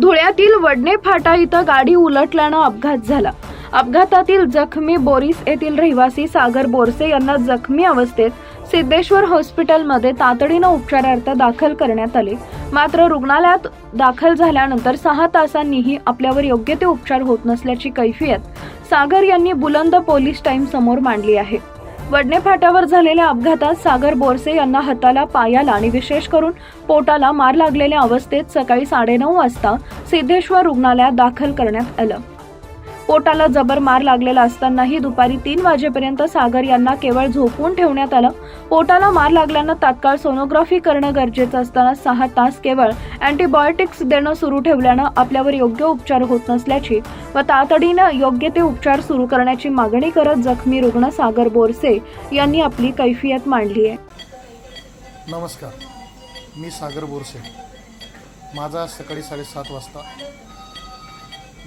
धुळ्यातील वडणे फाटा इथं गाडी उलटल्यानं अपघात झाला. अपघातातील जखमी बोरीस येथील रहिवासी सागर बोरसे यांना जखमी अवस्थेत सिद्धेश्वर हॉस्पिटलमध्ये तातडीनं उपचारार्थ दाखल करण्यात आले. मात्र रुग्णालयात दाखल झाल्यानंतर सहा तासांनीही आपल्यावर योग्य ते उपचार होत नसल्याची कैफियत सागर यांनी बुलंद पोलीस टाईम समोर मांडली आहे. वडणे फाट्यावर झालेल्या अपघातात सागर बोरसे यांना हाताला पायाला आणि विशेष करून पोटाला मार लागलेल्या अवस्थेत सकाळी साडेनऊ वाजता सिद्धेश्वर रुग्णालयात दाखल करण्यात आलं. पोटाला जबर मार लागलेला असतानाही दुपारी तीन वाजेपर्यंत सागर यांना केवळ झोपून ठेवण्यात आलं. पोटाला मार लागल्यानं तात्काळ सोनोग्राफी करणं गरजेचं असताना सहा तास केवळ अँटीबायोटिक्स देणं सुरू ठेवल्यानं आपल्यावर योग्य उपचार होत नसल्याची व तातडीनं योग्य ते उपचार सुरू करण्याची मागणी करत जखमी रुग्ण सागर बोरसे यांनी आपली कैफियत मांडली आहे. नमस्कार. मी सागर बोरसे. माझा सकाळी साडेसात वाजता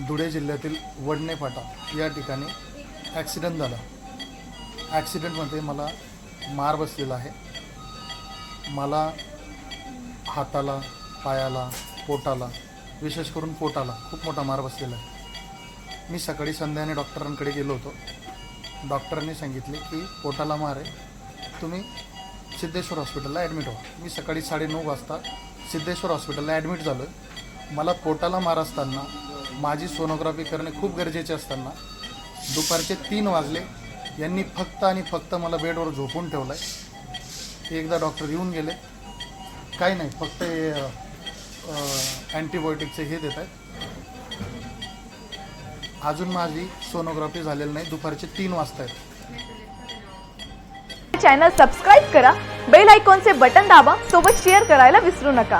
धुळे जिल्ह्यातील वडणे फाटा या ठिकाणी ॲक्सिडेंट झाला. ॲक्सिडेंटमध्ये मला मार बसलेला आहे. मला हाताला पायाला पोटाला विशेष करून पोटाला खूप मोठा मार बसलेला आहे. मी सकाळी संध्याने डॉक्टरांकडे गेलो होतो. डॉक्टरांनी सांगितले की पोटाला मार आहे. तुम्ही सिद्धेश्वर हॉस्पिटलला ॲडमिट व्हा. मी सकाळी साडेनऊ वाजता सिद्धेश्वर हॉस्पिटलला ॲडमिट झालो मला पोटाला मार असताना माझी सोनोग्राफी करणे खूप गरजेचे असताना दुपारचे तीन वाजले. यांनी फक्त आणि फक्त मला बेडवर झोपून ठेवलं आहे एकदा डॉक्टर येऊन गेले. काही नाही फक्त अँटीबायोटिकचे हे देत आहेत. अजून माझी सोनोग्राफी झालेली नाही दुपारचे तीन वाजता आहेत. चॅनल सबस्क्राईब करा बेल आयकॉनचे बटन दाबा सोबत शेअर करायला विसरू नका.